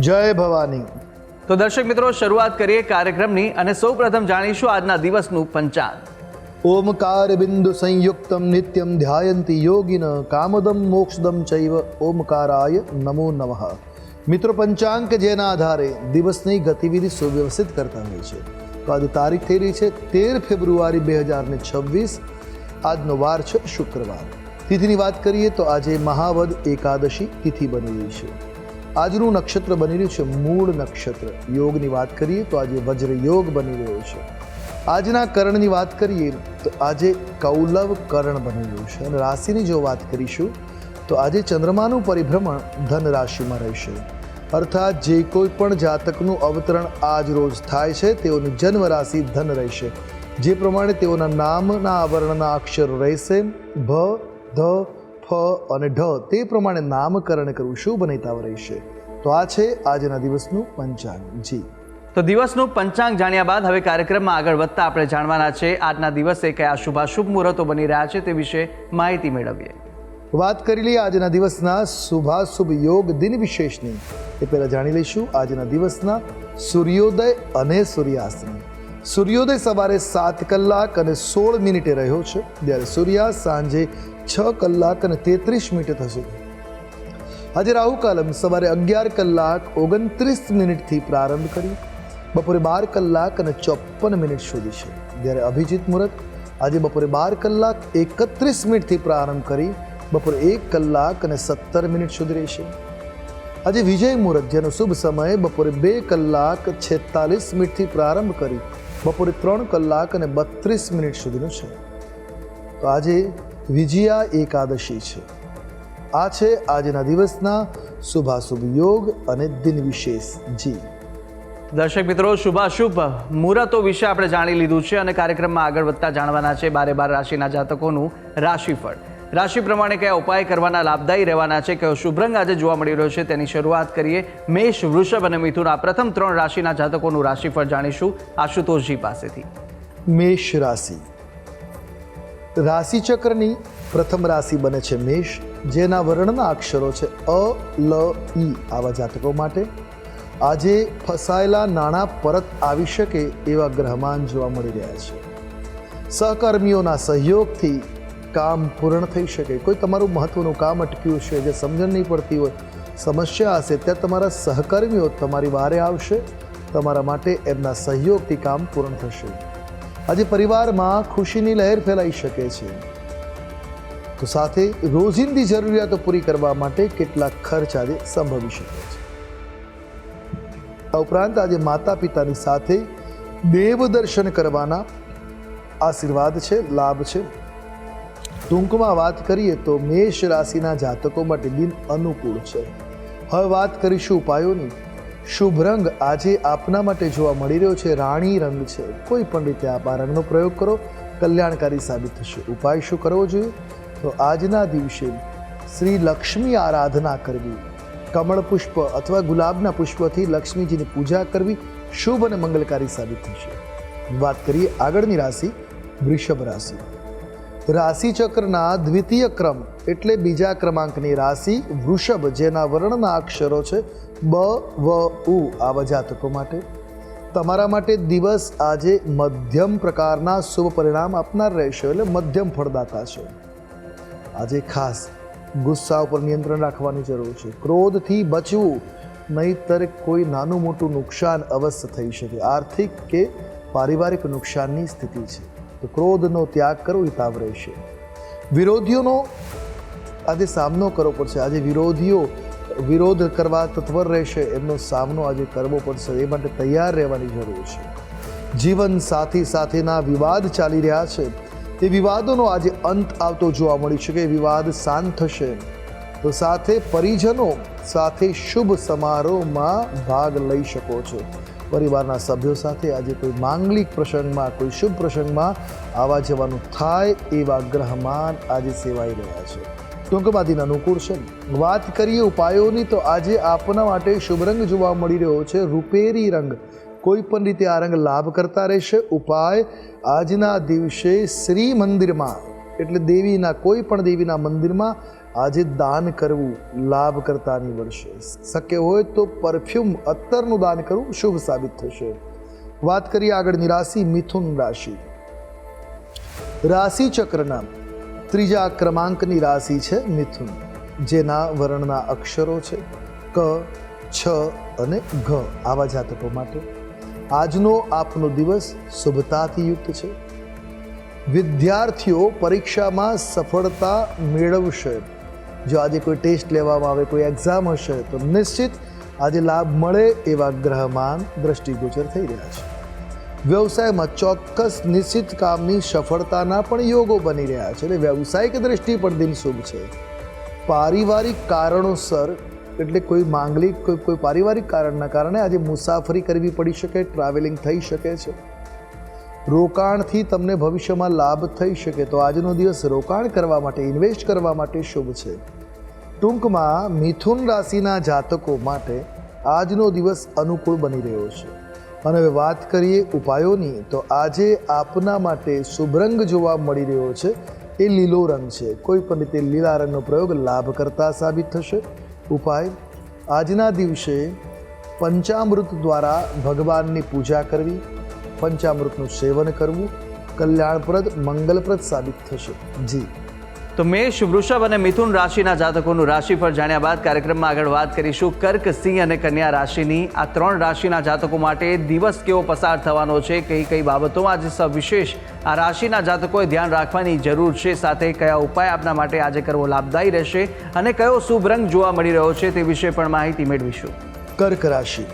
જય ભવાની. તો દર્શક મિત્રો શરૂઆત કરીએ કાર્યક્રમની અને સૌપ્રથમ જાણીશું આજના દિવસનું પંચાંગ ઓમકાર બિંદુ સંયુક્તમ નિત્યમ ધ્યાયંતિ યોગિન કામદમ મોક્ષદમ ચૈવ ઓમકારાય નમો નમઃ. મિત્રો પંચાંગ જેના આધારે દિવસની ગતિવિધિ સુવ્યવસ્થિત કરતા હોય છે. તો આજે તારીખ થઈ રહી છે તેર ફેબ્રુઆરી બે હજાર ને છવ્વીસ. આજનો વાર છે શુક્રવાર. તિથિની વાત કરીએ તો આજે મહાવદ એકાદશી તિથિ બની રહી છે. આજનું નક્ષત્ર બની રહ્યું છે મૂળ નક્ષત્ર. યોગની વાત કરીએ તો આજે વજ્ર યોગ બની રહ્યો છે. આજના કરણની વાત કરીએ તો આજે કૌલવ કરણ બની રહ્યું છે. અને રાશિની જો વાત કરીશું તો આજે ચંદ્રમાનું પરિભ્રમણ ધન રાશિમાં રહેશે. અર્થાત જે કોઈ પણ જાતકનું અવતરણ આજ રોજ થાય છે, તેઓની જન્મ રાશિ ધન રહેશે. જે પ્રમાણે તેઓના નામના આવરણના અક્ષરો રહેશે. ભ, ધ ફ અને ઢ તે પ્રમાણે નામકરણ કરવું શુભ નહીતાવ રહેશે તો આ છે આજના દિવસનું પંચાંગ. જી. તો દિવસનું પંચાંગ જાણ્યા બાદ હવે કાર્યક્રમમાં આગળ વધતા આપણે જાણવાના છે આજના દિવસે કયા શુભાશુભ મુહૂર્તો બની રહ્યા છે તે વિશે માહિતી મેળવીએ. વાત કરી લઈએ આજના દિવસના શુભાશુભ યોગ દિન વિશેષની. એ પહેલાં જાણી લઈશું આજના દિવસના સૂર્યોદય અને સૂર્યાસ્તની. સૂર્યોદય સવારે સાત કલાક અને સોળ મિનિટે રહ્યો છે. જ્યારે સૂર્યાસ્ત સાંજે છ કલાક અને તેત્રીસ મિનિટે થશે. આજે રાહુ કાલમ સવારે અગિયાર કલાક ઓગણત્રીસ મિનિટથી પ્રારંભ કરી, બપોરે બાર કલાક અને ચોપન મિનિટ સુધી છે. જ્યારે અભિજીત મુહૂર્ત આજે બપોરે બાર કલાક એકત્રીસ મિનિટથી પ્રારંભ કરી, બપોરે એક કલાક અને સત્તર મિનિટ સુધી રહેશે. આજે વિજય મુહૂર્ત જેનો શુભ સમય બપોરે બે કલાક છેતાલીસ મિનિટથી પ્રારંભ કરી, બપોરે ત્રણ કલાક અને બત્રીસ મિનિટ સુધીનો છે. તો આજે વિજયા એકાદશી છે. આ છે આજના દિવસના શુભાશુભ યોગ અને દિન વિશેષ જી. દર્શક મિત્રો શુભાશુભ મુહૂર્તો વિશે આપણે જાણી લીધું છે અને કાર્યક્રમમાં આગળ વધતા જાણવાના છે બારે બાર રાશિના જાતકોનું રાશિફળ. રાશિ પ્રમાણે કયા ઉપાય કરવાના લાભદાયી રહેવાના છે કયો શુભ રંગ આજે જોવા મળી રહ્યો છે તેની શરૂઆત કરીએ મેષ વૃષભ અને મિથુન. આ પ્રથમ ત્રણ રાશિના જાતકોનું રાશિફળ જાણીશું આશુતોષજી પાસેથી. મેષ રાશિ. રાશિચક્રની પ્રથમ રાશિ બને છે મેષ, જેના વર્ણના અક્ષરો છે અ, લ, ઈ આવા જાતકો માટે. આજે ફસાયેલા નાણાં પરત આવી શકે એવા ગ્રહમાન જોવા મળી રહ્યા છે. સહકર્મીઓના સહયોગથી કામ પૂર્ણ થઈ શકે. કોઈ તમારું મહત્વનું કામ અટક્યું છે જે સમજણ નહીં પડતી હોય, સમસ્યા હશે, ત્યાં તમારા સહકર્મીઓ તમારી વારે આવશે. તમારા માટે એમના સહયોગથી કામ પૂર્ણ થશે. આજે પરિવારમાં ખુશીની લહેર ફેલાઈ શકે છે. તો સાથે રોજિંદી જરૂરિયાતો પૂરી કરવા માટે કેટલાક ખર્ચ આજે સંભવી શકે છે. આ ઉપરાંત આજે માતા પિતાની સાથે દેવ દર્શન કરવાના આશીર્વાદ છે, લાભ છે. ટૂંકમાં વાત કરીએ તો મેષ રાશિના જાતકો માટે દિન અનુકૂળ છે. હવે વાત કરીશું ઉપાયોની. શુભ રંગ આજે આપના માટે જોવા મળી રહ્યો છે. રાણી રંગ છે. કોઈ પણ રીતે આપ આ રંગનો પ્રયોગ કરો. કલ્યાણકારી સાબિત થશે. ઉપાય શું કરવો જોઈએ? તો આજના દિવસે શ્રી લક્ષ્મી આરાધના કરવી. કમળ પુષ્પ અથવા ગુલાબના પુષ્પથી લક્ષ્મીજીની પૂજા કરવી શુભ અને મંગલકારી સાબિત થશે. વાત કરીએ આગળની રાશિ, વૃષભ રાશિ. રાશિ ચક્રના દ્વિતીય ક્રમ એટલે બીજા ક્રમાંકની રાશિ વૃષભ, જેના વર્ણના અક્ષરો છે બ, વ, ઉ આવા જાતકો માટે. તમારા માટે દિવસ આજે મધ્યમ પ્રકારના શુભ પરિણામ આપનાર રહેશે એટલે મધ્યમ ફળદાતા છે. આજે ખાસ ગુસ્સા ઉપર નિયંત્રણ રાખવાની જરૂર છે. ક્રોધથી બચવું, નહીતર કોઈ નાનું મોટું નુકસાન અવશ્ય થઈ શકે. આર્થિક કે પારિવારિક નુકસાનની સ્થિતિ છે. તો ક્રોધનો ત્યાગ કરવો હિતાવ રહેશે વિરોધીઓનો આજે સામનો કરવો પડશે. આજે વિરોધીઓ વિરોધ કરવા તત્પર રહેશે. એમનો સામનો આજે કરવો પડશે. એ માટે તૈયાર રહેવાની જરૂર છે. જીવન સાથી સાથેના વિવાદ ચાલી રહ્યા છે. તે વિવાદોનો આજે અંત આવતો જોવા મળી શકે. વિવાદ શાંત થશે. તો સાથે પરિજનો સાથે શુભ સમારોહમાં ભાગ લઈ શકો છો. પરિવારના સભ્યો સાથે આજે કોઈ માંગલિક પ્રસંગમાં, કોઈ શુભ પ્રસંગમાં આવવા જવાનું થાય એવા ગ્રહમાન આજે સેવાઈ રહ્યા છે. ટૂંકમાંથી અનુકૂળ છે વાત કરીએ ઉપાયોની, તો આજે આપના માટે શુભ રંગ જોવા મળી રહ્યો છે, રૂપેરી રંગ. કોઈ પણ રીતે આ રંગ લાભ કરતા રહેશે. ઉપાય, આજના દિવસે શ્રી મંદિરમાં એટલે દેવીના, કોઈ પણ દેવીના મંદિરમાં આજે દાન કરવું લાભ કરતા નીવડશે શક્ય હોય તો પરફ્યુમ અત્તરનું દાન કરવું શુભ સાબિત થશે. વાત કરીએ આગળની રાશિ મિથુન રાશિ. રાશિ ચક્રના ત્રીજા ક્રમાંકની રાશિ છે મિથુન, જેના વર્ણના અક્ષરો છે ક, છ અને ઘ. આવા જાતકો માટે આજનો આપનો દિવસ શુભતાથી યુક્ત છે. વિદ્યાર્થીઓ પરીક્ષામાં સફળતા મેળવશે. જો આજે કોઈ ટેસ્ટ લેવામાં આવે, કોઈ એક્ઝામ હશે, તો નિશ્ચિત આજે લાભ મળે એવા ગ્રહમાન દ્રષ્ટિગોચર થઈ રહ્યા છે. વ્યવસાયમાં ચોક્કસ નિશ્ચિત કામની સફળતાના પણ યોગો બની રહ્યા છે એટલે વ્યવસાયિક દ્રષ્ટિ પણ દિન શુભ છે. પારિવારિક કારણોસર, એટલે કોઈ માંગલિક, કોઈ કોઈ પારિવારિક કારણના કારણે આજે મુસાફરી કરવી પડી શકે, ટ્રાવેલિંગ થઈ શકે છે. રોકાણથી તમને ભવિષ્યમાં લાભ થઈ શકે તો આજનો દિવસ રોકાણ કરવા માટે, ઇન્વેસ્ટ કરવા માટે શુભ છે. ટૂંકમાં, મિથુન રાશિના જાતકો માટે આજનો દિવસ અનુકૂળ બની રહ્યો છે. અને હવે વાત કરીએ ઉપાયોની, તો આજે આપના માટે શુભ રંગ જોવા મળી રહ્યો છે. એ લીલો રંગ છે. કોઈ પણ રીતે લીલા રંગનો પ્રયોગ લાભકર્તા સાબિત થશે. ઉપાય, આજના દિવસે પંચામૃત દ્વારા ભગવાનની પૂજા કરવી. પંચામૃતનું સેવન કરવું કલ્યાણપ્રદ મંગલપ્રદ સાબિત થશે. જી. તો મેષ વૃષભ અને મિથુન રાશિના જાતકોનું રાશિફળ જાણ્યા બાદ કાર્યક્રમમાં આગળ વાત કરીશું. કર્ક સિંહ અને કન્યા રાશિની આ ત્રણ રાશિના જાતકો માટે દિવસ કેવો પસાર થવાનો છે કઈ કઈ બાબતોમાં આજે સવિશેષ આ રાશિના જાતકોએ ધ્યાન રાખવાની જરૂર છે સાથે કયા ઉપાય આપના માટે આજે કરવો લાભદાયી રહેશે અને કયો શુભ રંગ જોવા મળી રહ્યો છે તે વિશે પણ માહિતી મેળવીશું. કર્ક રાશિ.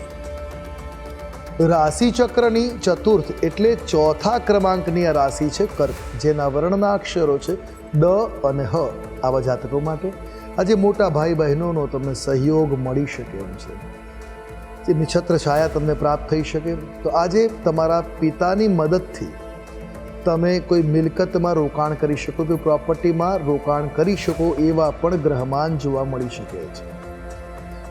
રાશિ ચક્રની ચતુર્થ એટલે ચોથા ક્રમાંકની આ રાશિ છે કર્ક, જેના વર્ણના અક્ષરો છે ડ અને હ. આવા જાતકો માટે આજે મોટા ભાઈ બહેનોનો તમને સહયોગ મળી શકે એમ છે. જેમની છત્ર છાયા તમને પ્રાપ્ત થઈ શકે. તો આજે તમારા પિતાની મદદથી તમે કોઈ મિલકતમાં રોકાણ કરી શકો, કોઈ પ્રોપર્ટીમાં રોકાણ કરી શકો એવા પણ ગ્રહમાન જોવા મળી શકે છે.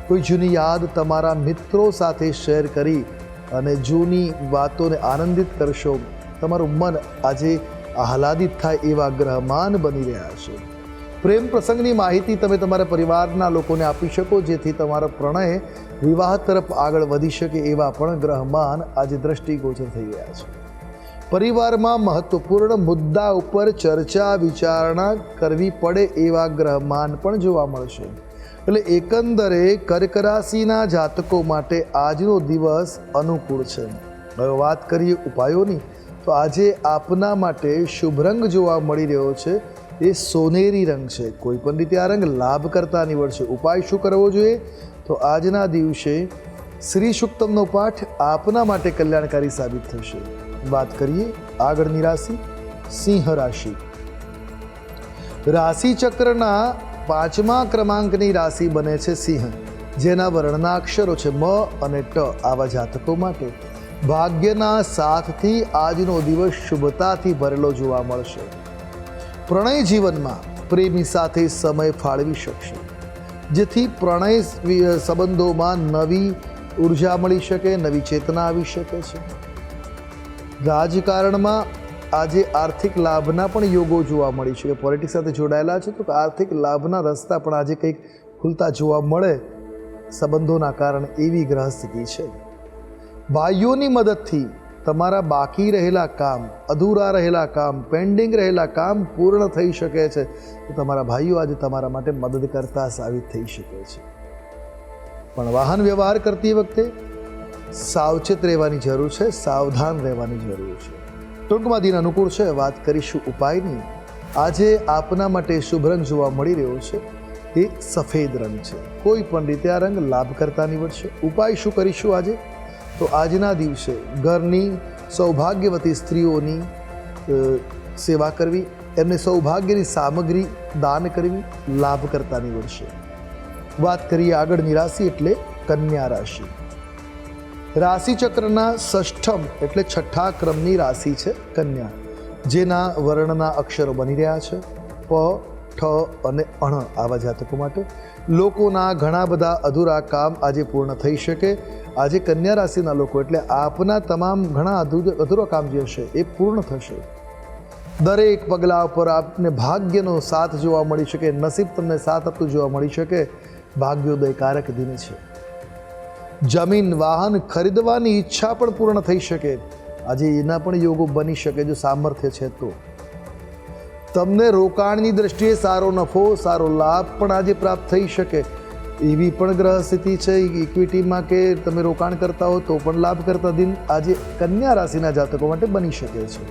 કોઈ જૂની યાદ તમારા મિત્રો સાથે શેર કરી અને જૂની વાતોને આનંદિત કરશો. તમારું મન આજે આહલાદિત થાય એવા ગ્રહમાન બની રહ્યા છે. પ્રેમ પ્રસંગની માહિતી તમે તમારા પરિવારના લોકોને આપી શકો, જેથી તમારો પ્રણય વિવાહ તરફ આગળ વધી શકે એવા પણ ગ્રહમાન આજે દ્રષ્ટિગોચર થઈ રહ્યા છે. પરિવારમાં મહત્વપૂર્ણ મુદ્દા ઉપર ચર્ચા વિચારણા કરવી પડે એવા ગ્રહમાન પણ જોવા મળશે. એટલે એકંદરે કર્ક રાશિના જાતકો માટે આજનો દિવસ અનુકૂળ છે. હવે વાત કરીએ ઉપાયોની, તો આજે આપના માટે શુભ રંગ જોવા મળી રહ્યો છે. એ સોનેરી રંગ છે. કોઈ પણ રીતે આ રંગ લાભ કરતા નીવડશે. ઉપાય શું કરવો જોઈએ? તો આજના દિવસે શ્રી સુક્તમનો પાઠ આપના માટે કલ્યાણકારી સાબિત થશે. વાત કરીએ આગળની રાશિ, સિંહ રાશિ. રાશિ ચક્રના પાંચમા ક્રમાંકની રાશિ બને છે સિંહ, જેના વર્ણના અક્ષરો છે મ અને ટ આવા જાતકો માટે. ભાગ્યના સાથથી આજનો દિવસ શુભતાથી ભરેલો જોવા મળશે. પ્રણય જીવનમાં પ્રેમી સાથે સમય ફાળવી શકશે. જેથી પ્રણય સંબંધોમાં નવી ઊર્જા મળી શકે, નવી ચેતના આવી શકે છે. રાજકારણમાં આજે આર્થિક લાભના પણ યોગો જોવા મળી શકે પોલિટિક્સ સાથે જોડાયેલા છે તો આર્થિક લાભના રસ્તા પણ આજે કંઈક ખુલતા જોવા મળે સંબંધોના કારણે એવી ગ્રહ સ્થિતિ છે. ભાઈઓની મદદથી તમારા બાકી રહેલા કામ, અધૂરા રહેલા કામ પેન્ડિંગ રહેલા કામ પૂર્ણ થઈ શકે છે. તો તમારા ભાઈઓ આજે તમારા માટે મદદ કરતા સાબિત થઈ શકે છે. પણ વાહન વ્યવહાર કરતી વખતે સાવચેત રહેવાની જરૂર છે, સાવધાન રહેવાની જરૂર છે. ટૂંકમાં દિન અનુકૂળ છે, વાત કરીશું ઉપાયની. આજે આપના માટે શુભ રંગ જોવા મળી રહ્યો છે. એ સફેદ રંગ છે. કોઈ પણ રીતે આ રંગ લાભકર્તા નીવડશે. ઉપાય શું કરીશું આજે? તો આજના દિવસે ઘરની સૌભાગ્યવતી સ્ત્રીઓની સેવા કરવી, એમને સૌભાગ્યની સામગ્રી દાન કરવી લાભકર્તા નીવડશે. વાત કરીએ આગળની રાશિ એટલે કન્યા રાશિ. રાશિ ચક્રના ષષ્ઠમ એટલે છઠ્ઠા ક્રમની રાશિ છે કન્યા. જેના વર્ણના અક્ષરો બની રહ્યા છે. પ, ઠ અને અણ આવા જાતકો માટે. લોકોના ઘણા બધા અધૂરા કામ આજે પૂર્ણ થઈ શકે. આજે કન્યા રાશિના લોકો એટલે આપના તમામ ઘણા અધૂરા કામ જે હશે એ પૂર્ણ થશે. દરેક પગલા ઉપર આપને ભાગ્યનો સાથ જોવા મળી શકે, નસીબ તમને સાથ આપતું જોવા મળી શકે. ભાગ્યોદયકારક દિન છે. જમીન, વાહન ખરીદવાની ઈચ્છા પણ પૂર્ણ થઈ શકે. આજે એના પણ યોગો બની શકે જો સામર્થ્ય છે તો. તમને રોકાણની દ્રષ્ટિએ સારો નફો, સારો લાભ પણ આજે પ્રાપ્ત થઈ શકે. એવી પણ ગ્રહ સ્થિતિ છે ઇક્વિટીમાં કે તમે રોકાણ કરતા હો તો પણ લાભ કરતા દિન આજે કન્યા રાશિના જાતકો માટે બની શકે છે.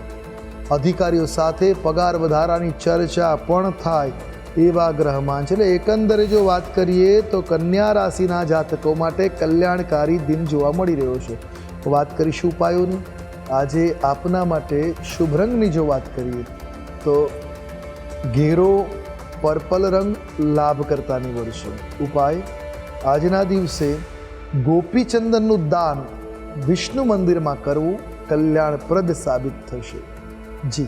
અધિકારીઓ સાથે પગાર વધારાની ચર્ચા પણ થાય. એવા ગ્રહમાન છે એટલે એકંદરે જો વાત કરીએ તો કન્યા રાશિના જાતકો માટે કલ્યાણકારી દિન જોવા મળી રહ્યો છે. વાત કરીશું ઉપાયોની. આજે આપના માટે શુભ રંગની જો વાત કરીએ, તો ઘેરો પર્પલ રંગ લાભ કરતા નીવડશે ઉપાય, આજના દિવસે ગોપીચંદનનું દાન વિષ્ણુ મંદિરમાં કરવું કલ્યાણપ્રદ સાબિત થશે. જી.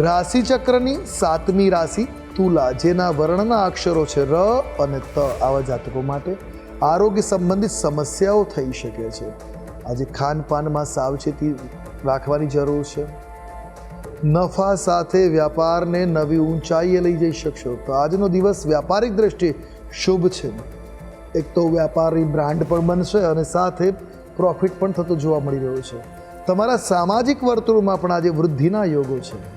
રાશિ ચક્રની સાતમી રાશિ તુલા, જેના વર્ણના અક્ષરો છે ર અને ત. આવા જાતકો માટે આરોગ્ય સંબંધિત સમસ્યાઓ થઈ શકે છે. આજે ખાનપાનમાં સાવચેતી રાખવાની જરૂર છે. નફા સાથે વ્યાપારને નવી ઊંચાઈએ લઈ જઈ શકશો. તો આજનો દિવસ વ્યાપારિક દ્રષ્ટિએ શુભ છે. એક તો વ્યાપારી બ્રાન્ડ પણ બનશે અને સાથે પ્રોફિટ પણ થતો જોવા મળી રહ્યો છે. તમારા સામાજિક વર્તુળમાં પણ આજે વૃદ્ધિના યોગો છે.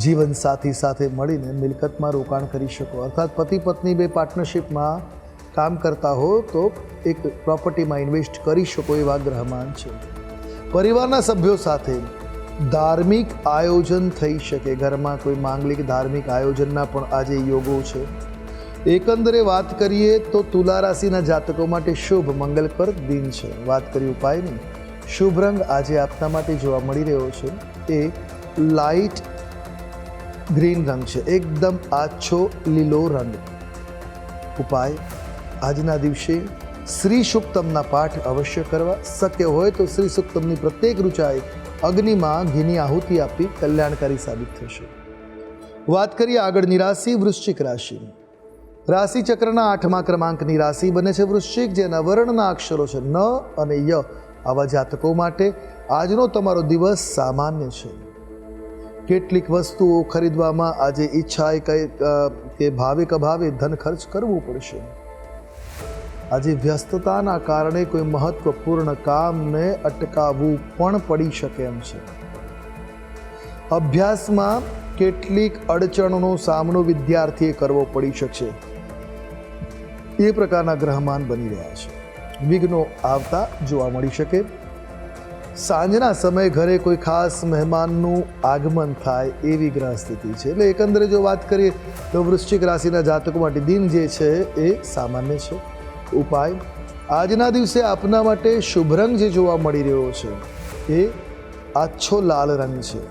જીવન સાથી સાથે મળીને મિલકતમાં રોકાણ કરી શકો. અર્થાત પતિ પત્ની બે પાર્ટનરશિપમાં કામ કરતા હો તો એક પ્રોપર્ટીમાં ઇન્વેસ્ટ કરી શકો એવા ગ્રહમાન છે. પરિવારના સભ્યો સાથે ધાર્મિક આયોજન થઈ શકે. ઘરમાં કોઈ માંગલિક ધાર્મિક આયોજનના પણ આજે યોગો છે. એકંદરે વાત કરીએ તો તુલા રાશિના જાતકો માટે શુભ મંગલકર દિન છે. વાત કરી ઉપાયની. શુભ રંગ આજે આપના માટે જોવા મળી રહ્યો છે. એ લાઇટ ગ્રીન રંગ છે. એકદમ આછો લીલો રંગ. ઉપાય, આજના દિવસે શ્રી સુક્તમના પાઠ અવશ્ય કરવા. શક્ય હોય તો શ્રી સુક્તમની પ્રત્યેક ઋચાએ અગ્નિમાં ઘીની આહુતિ આપી કલ્યાણકારી સાબિત થશે. વાત કરીએ આગળની રાશિ, વૃશ્ચિક રાશિ. રાશિ ચક્રના આઠમા ક્રમાંકની રાશિ બને છે વૃશ્ચિક, જેના વર્ણના અક્ષરો છે ન અને ય. આવા જાતકો માટે આજનો તમારો દિવસ સામાન્ય છે. કેટલીક વસ્તુઓ ખરીદવામાં આજે ઈચ્છાએ કઈ કે ભાવે ધન ખર્ચ કરવું પડશે. આજે વ્યસ્તતાના કારણે કોઈ મહત્વપૂર્ણ કામને અટકાવવું પણ પડી શકે એમ છે. અભ્યાસમાં કેટલીક અડચણોનો સામનો વિદ્યાર્થીએ કરવો પડી શકશે. એ પ્રકારના ગ્રહમાન બની રહ્યા છે. વિઘ્નો આવતા જોવા મળી શકે. સાંજના સમયે ઘરે કોઈ ખાસ મહેમાનનું આગમન થાય એવી ગ્રહ સ્થિતિ છે. એટલે એકંદરે જો વાત કરીએ તો વૃશ્ચિક રાશિના જાતકો માટે દિન જે છે એ સામાન્ય છે. ઉપાય, આજના દિવસે આપના માટે શુભ રંગ જે જોવા મળી રહ્યો છે એ આછો લાલ રંગ છે.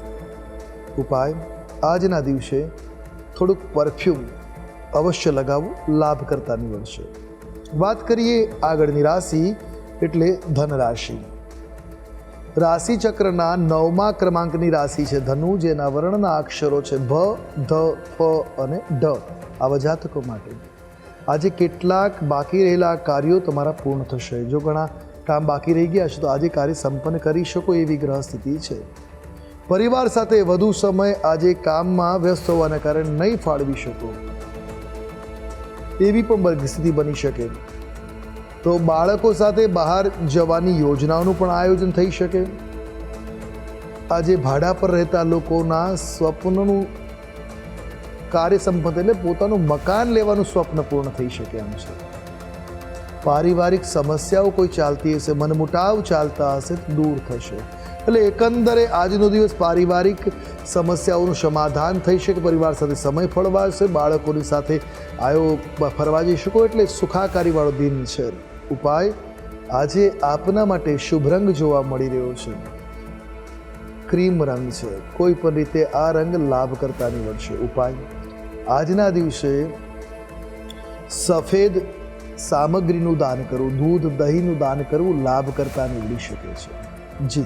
ઉપાય, આજના દિવસે થોડુંક પરફ્યુમ અવશ્ય લગાવવું લાભ કરતા નીવડશે. વાત કરીએ આગળની રાશિ એટલે ધન રાશિ રાશિ ચક્રના નવમા ક્રમાંકની રાશિ છે ધનુ, જેના વર્ણના અક્ષરો છે ભ, ધ, ફ અને ડ. આવા જાતકો માટે. આજે કેટલાક બાકી રહેલા કાર્યો તમારા પૂર્ણ થશે. જો ઘણા કામ બાકી રહી ગયા છે, તો આજે કાર્ય સંપન્ન કરી શકો એવી ગ્રહ સ્થિતિ છે. પરિવાર સાથે વધુ સમય આજે કામમાં વ્યસ્ત હોવાના કારણે નહીં ફાળવી શકો. એવી પણ સ્થિતિ બની શકે. તો બાળકો સાથે બહાર જવાની યોજનાઓનું પણ આયોજન થઈ શકે. આજે ભાડા પર રહેતા લોકોના સ્વપ્નનું કાર્ય સંપન્ન એટલે પોતાનું મકાન લેવાનું સ્વપ્ન પૂર્ણ થઈ શકે એમ છે. પારિવારિક સમસ્યાઓ કોઈ ચાલતી હશે, મનમુટાવ ચાલતા હશે દૂર થશે. એટલે એકંદરે આજનો દિવસ પારિવારિક સમસ્યાઓનું સમાધાન થઈ શકે, પરિવાર સાથે સમય ફળવાશે, બાળકોની સાથે આયો ફરવા જઈ શકો એટલે સુખાકારીવાળો દિન છે. ઉપાય આજે આપના માટે શુભ રંગ જોવા મળી રહ્યો છે. ક્રીમ રંગ છે. કોઈ પણ રીતે આ રંગ લાભ કરતા નીવડશે ઉપાય, આજના દિવસે સફેદ સામગ્રીનું દાન કરવું, દૂધ, દહીંનું દાન કરવું લાભ કરતા નીવડી શકે છે. જી.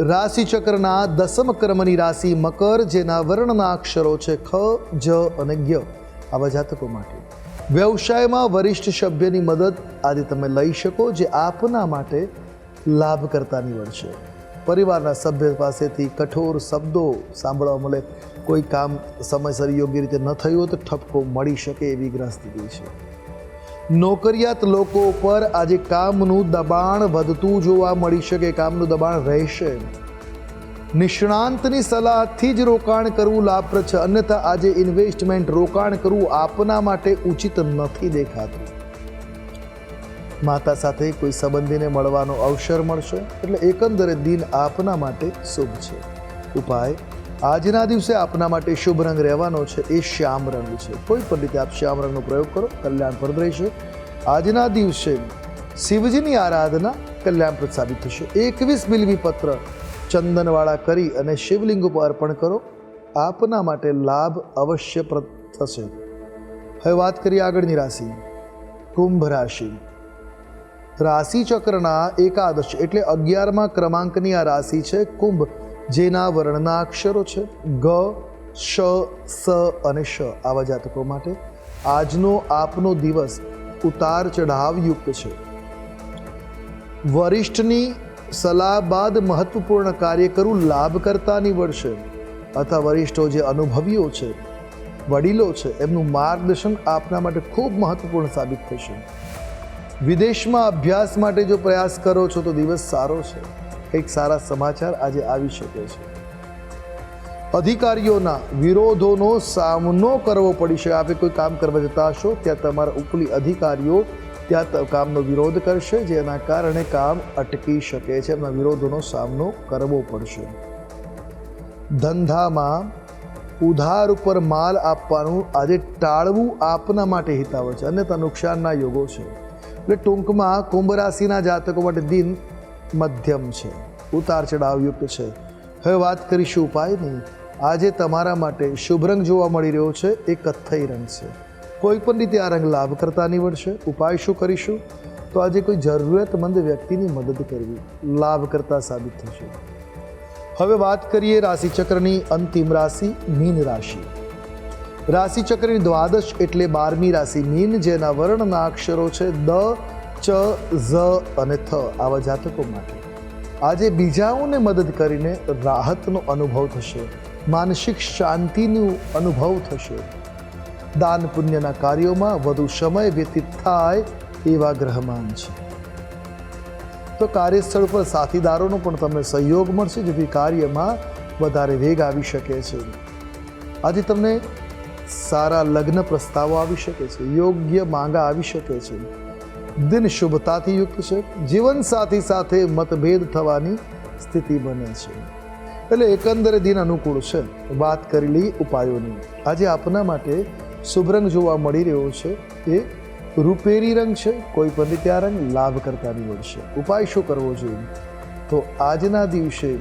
રાશિ ચક્રના દસમ ક્રમની રાશિ મકર, જેના વર્ણના અક્ષરો છે ખ, જ અને જ્ઞ આવા જાતકો માટે. વ્યવસાયમાં વરિષ્ઠ સભ્યની મદદ આજે તમે લઈ શકો, જે આપના માટે લાભકર્તા નીવડશે પરિવારના સભ્ય પાસેથી કઠોર શબ્દો સાંભળવા મળે. કોઈ કામ સમયસર યોગ્ય રીતે ન થયું તો ઠપકો મળી શકે એવી ગ્રહ સ્થિતિ છે. નોકરિયાત લોકો પર આજે કામનું દબાણ વધતું જોવા મળી શકે, કામનું દબાણ રહેશે. નિષ્ણાંતની સલાહથી જ રોકાણ કરવું લાભપ્રદ છે, અન્યથા આજે ઇન્વેસ્ટમેન્ટ રોકાણ કરવું આપના માટે ઉચિત નથી દેખાતું. માતા સાથે કોઈ સંબંધીને મળવાનો અવસર મળશે, એટલે એકંદરે દિન આપના માટે શુભ છે. ઉપાય આજના દિવસે આપના માટે શુભ રંગ રહેવાનો છે, એ શ્યામ રંગ છે. કોઈ પણ રીતે આપ શ્યામ રંગનો પ્રયોગ કરો, કલ્યાણપ્રદ રહેશે. આજના દિવસે શિવજીની આરાધના કલ્યાણપ્રદ સાબિત થશે. એકવીસ મિલમી પત્ર ચંદનવાળા કરી અને શિવલિંગ ઉપર અર્પણ કરો. આપના માટે લાભ અવશ્યપ્રદ થશે. હવે વાત કરીએ આગળની રાશિ. કુંભ રાશિ. રાશિ ચક્રના એકાદશ, એટલે અગિયારમા ક્રમાંકની આ રાશિ છે કુંભ. જેના વર્ણના અક્ષરો છે ગ, શ, સ અને શ. આવા જાતકો માટે આજનો આપનો દિવસ ઉતાર ચઢાવયુક્ત છે. વરિષ્ઠની સલાહ બાદ મહત્વપૂર્ણ કાર્ય કરવું લાભકર્તા નીવડશે અથવા વરિષ્ઠો જે અનુભવીઓ છે, વડીલો છે, એમનું માર્ગદર્શન આપના માટે ખૂબ મહત્વપૂર્ણ સાબિત થશે. વિદેશમાં અભ્યાસ માટે જો પ્રયાસ કરો છો તો દિવસ સારો છે. કંઈક સારા સમાચાર આજે આવી શકે છે. અધિકારીઓના વિરોધોનો સામનો કરવો પડી શકે આપે કોઈ કામ કરવા જતા હશો, ત્યાં તમારા ઉપલી અધિકારીઓ ત્યાં કામનો વિરોધ કરશે, જેના કારણે કામ અટકી શકે છે. એમના વિરોધોનો સામનો કરવો પડશે. ધંધામાં ઉધાર ઉપર માલ આપવાનું આજે ટાળવું આપના માટે હિતાવ છે. અન્યથા નુકસાનના યોગો છે. એટલે ટૂંકમાં કુંભ રાશિના જાતકો માટે દિન મધ્યમ છે. ઉતાર ચઢાવયુક્ત છે. હવે વાત કરીશું ઉપાયની. આજે તમારા માટે શુભ રંગ જોવા મળી રહ્યો છે. એ કથ્થઈ રંગ છે. કોઈ પણ રીતે આ રંગ લાભ કરતા નીવડશે. ઉપાય શું કરીશું? તો આજે કોઈ જરૂરિયાતમંદ વ્યક્તિની મદદ કરવી. લાભ કરતા સાબિત થશે. હવે વાત કરીએ રાશિચક્રની અંતિમ રાશિ મીન રાશિ. રાશિચક્રની દ્વાદશ એટલે બારમી રાશિ મીન, જેના વર્ણના અક્ષરો છે દ ચ, ઝ અને થ આવા જાતકો માટે. આજે બીજાઓને મદદ કરીને રાહતનો અનુભવ થશે, માનસિક શાંતિનું અનુભવ થશે. દાન પુણ્યના કાર્યોમાં વધુ સમય વ્યતીત થાય એવા ગ્રહમાન છે. તો કાર્યસ્થળ પર સાથીદારોનો પણ તમને સહયોગ મળશે, જેથી કાર્યમાં વધારે વેગ આવી શકે છે. આજે તમને સારા લગ્ન પ્રસ્તાવો આવી શકે છે, યોગ્ય માંગા આવી શકે છે. દિન શુભતાથી યુક્ત છે. જીવનસાથી સાથે મતભેદ થવાની સ્થિતિ બને છે. એટલે એકંદરે દિન અનુકૂળ છે. વાત કરી લઈ ઉપાયોની. આજે આપના માટે શુભ રંગ જોવા મળી રહ્યો છે. એ રૂપેરી રંગ છે. કોઈ પણ રીતે આ રંગ લાભકર્તા નીવડશે ઉપાય શું કરવો જોઈએ? તો આજના દિવસે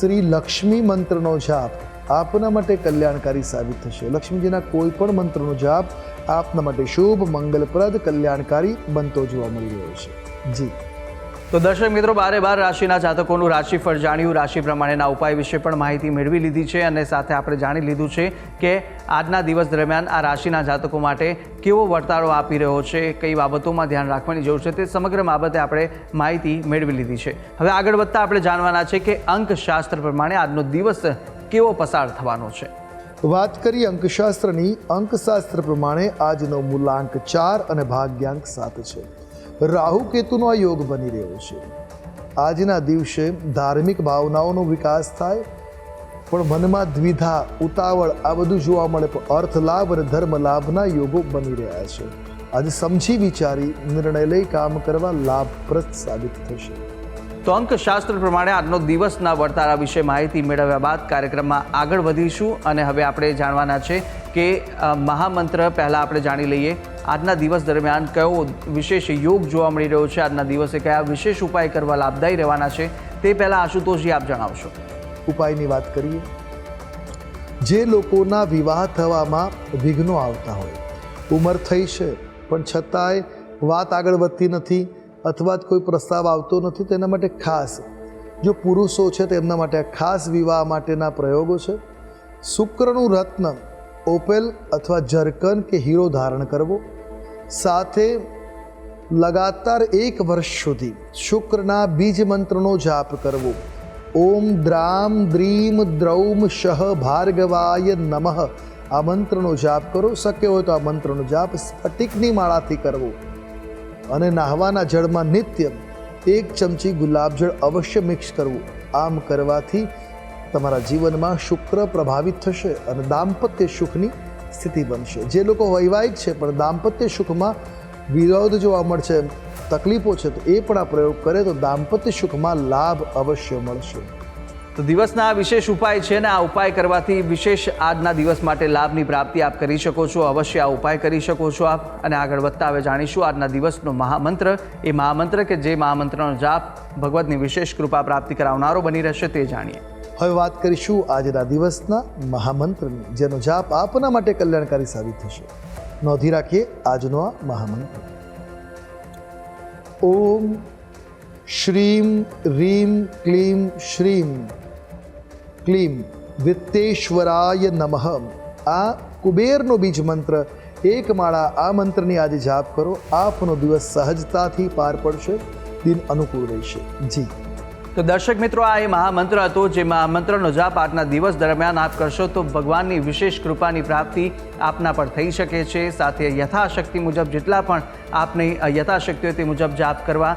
શ્રી લક્ષ્મી મંત્રનો જાપ આપના માટે કલ્યાણકારી સાબિત થશે. લક્ષ્મીજીના કોઈ પણ મંત્રનો જાપ આપના માટે શુભ, મંગલપ્રદ, કલ્યાણકારી બનતો જોવા મળી રહ્યો છે. જી. તો દર્શક મિત્રો, બારે બાર રાશિના જાતકોનું રાશિફળ જાણ્યું. રાશિ પ્રમાણેના ઉપાય વિશે પણ માહિતી મેળવી લીધી છે અને સાથે આપણે જાણી લીધું છે કે આજના દિવસ દરમિયાન આ રાશિના જાતકો માટે કેવો વર્તારો આપી રહ્યો છે, કઈ બાબતોમાં ધ્યાન રાખવાની જરૂર છે તે સમગ્ર બાબતે આપણે માહિતી મેળવી લીધી છે. હવે આગળ વધતા આપણે જાણવાના છે કે અંકશાસ્ત્ર પ્રમાણે આજનો દિવસ કેવો પસાર થવાનો છે. વાત કરીએ અંકશાસ્ત્રની. અંકશાસ્ત્ર પ્રમાણે આજનો મૂલાંક ચાર અને ભાગ્યાંક સાત છે. રાહુ કેતુનો આ યોગ બની રહ્યો છે. આજના દિવસે ધાર્મિક ભાવનાઓનો વિકાસ થાય, પણ મનમાં દ્વિધા, ઉતાવળ આ બધું જોવા મળે પણ અર્થ લાભ અને ધર્મ લાભના યોગો બની રહ્યા છે. આજે સમજી વિચારી નિર્ણય લઈ કામ કરવા લાભપ્રદ સાબિત થશે. તો અંકશાસ્ત્ર પ્રમાણે આજનો દિવસના વર્તારા વિશે માહિતી મેળવ્યા બાદ કાર્યક્રમમાં આગળ વધીશું અને હવે આપણે જાણવાના છે કે મહામંત્ર પહેલાં આપણે જાણી લઈએ. આજના દિવસ દરમિયાન કયો વિશેષ યોગ જોવા મળી રહ્યો છે? આજના દિવસે કયા વિશેષ ઉપાય કરવા લાભદાયી રહેવાના છે? તે પહેલાં આશુતોષજી આપ જણાવશો. ઉપાયની વાત કરીએ. જે લોકોના વિવાહ થવામાં વિઘ્નો આવતા હોય, ઉંમર થઈ છે, પણ છતાંય વાત આગળ વધતી નથી. અથવા જ કોઈ પ્રસ્તાવ આવતો નથી તેના માટે ખાસ. જો પુરુષો છે તેમના માટે આ ખાસ વિવાહ માટેના પ્રયોગો છે. શુક્રનું રત્ન, ઓપેલ અથવા જરકન કે હીરો ધારણ કરવો. સાથે લગાતાર એક વર્ષ સુધી શુક્રના બીજ મંત્રનો જાપ કરવો. ઓમ દ્રામ દ્રીમ દ્રૌમ શહ ભાર્ગવાય નમઃ. આ મંત્રનો જાપ કરો. શક્ય હોય તો આ મંત્રનો જાપ સ્ફટિકની માળાથી કરવો. અને નાહવાના જળમાં નિત્ય એક ચમચી ગુલાબજળ અવશ્ય મિક્સ કરવું. આમ કરવાથી તમારા જીવનમાં શુક્ર પ્રભાવિત થશે અને દાંપત્ય સુખની સ્થિતિ બનશે. જે લોકો વૈવાહિક છે, પણ દાંપત્ય સુખમાં વિરોધ જોવા મળશે, તકલીફો છે, તો એ પણ આ પ્રયોગ કરે તો દાંપત્ય સુખમાં લાભ અવશ્ય મળશે. તો દિવસના વિશેષ ઉપાય છે ને આ ઉપાય કરવાથી વિશેષ આજના દિવસ માટે લાભની પ્રાપ્તિ આપ કરી શકો છો, અવશ્ય આ ઉપાય કરી શકો છો આપ. અને આગળ વધતા હવે જાણીશું આજના દિવસનો મહામંત્ર. એ મહામંત્ર કે જે મહામંત્રનો જાપ ભગવતની વિશેષ કૃપા પ્રાપ્તિ કરાવનારો બની રહેશે તે જાણીએ. હવે વાત કરીશું આજના દિવસના મહામંત્રની, જેનો જાપ આપના માટે કલ્યાણકારી સાબિત થશે. નોંધી રાખીએ આજનો આ મહામંત્ર. ઓમ શ્રીમ રીમ ક્લીમ શ્રીમ ક્લીમ વિત્તેશ્વરાય નમઃ આ કુબેરનો બીજ મંત્ર એક માળા આ મંત્રની આજે જાપ કરો આપનો દિવસ સહજતાથી પાર પડશે દિન અનુકૂળ રહેશે જી તો દર્શક મિત્રો આ એ મહામંત્ર હતો જે મહામંત્રનો જાપ આજના દિવસ દરમિયાન આપ કરશો, તો ભગવાનની વિશેષ કૃપાની પ્રાપ્તિ આપના પર થઈ શકે છે. સાથે યથાશક્તિ મુજબ જેટલા પણ આપની યથાશક્તિ હોય તે મુજબ જાપ કરવા